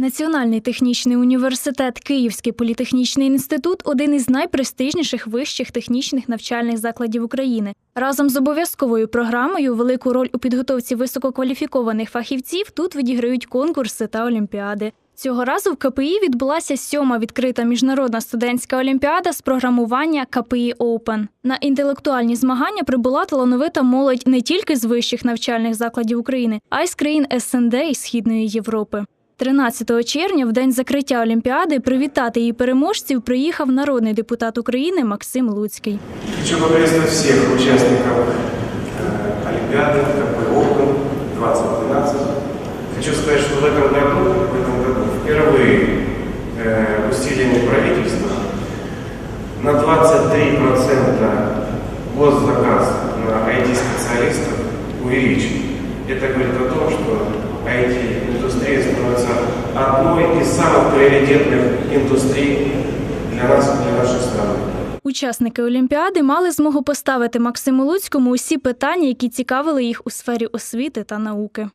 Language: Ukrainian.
Національний технічний університет Київський політехнічний інститут один із найпрестижніших вищих технічних навчальних закладів України. Разом з обов'язковою програмою велику роль у підготовці висококваліфікованих фахівців тут відіграють конкурси та олімпіади. Цього разу в КПІ відбулася сьома відкрита міжнародна студентська олімпіада з програмування КПІ Open. На інтелектуальні змагання прибула талановита молодь не тільки з вищих навчальних закладів України, а й з країн СНД і Східної Європи. 13 червня, в день закриття Олімпіади, привітати її переможців приїхав народний депутат України Максим Луцький. Хочу поприветствовать всех участников э, Олимпиады КП Open 2012. Хочу сказать, что в этом году, в этом году впервые э, усилиями правительства на 23% госзаказ на IT-специалистов увеличен. Это говорит о том, что IT-индустрия становится одной из самых приоритетных индустрий для нас, для нашей страны. Учасники Олімпіади мали змогу поставити Максиму Луцькому усі питання, які цікавили їх у сфері освіти та науки.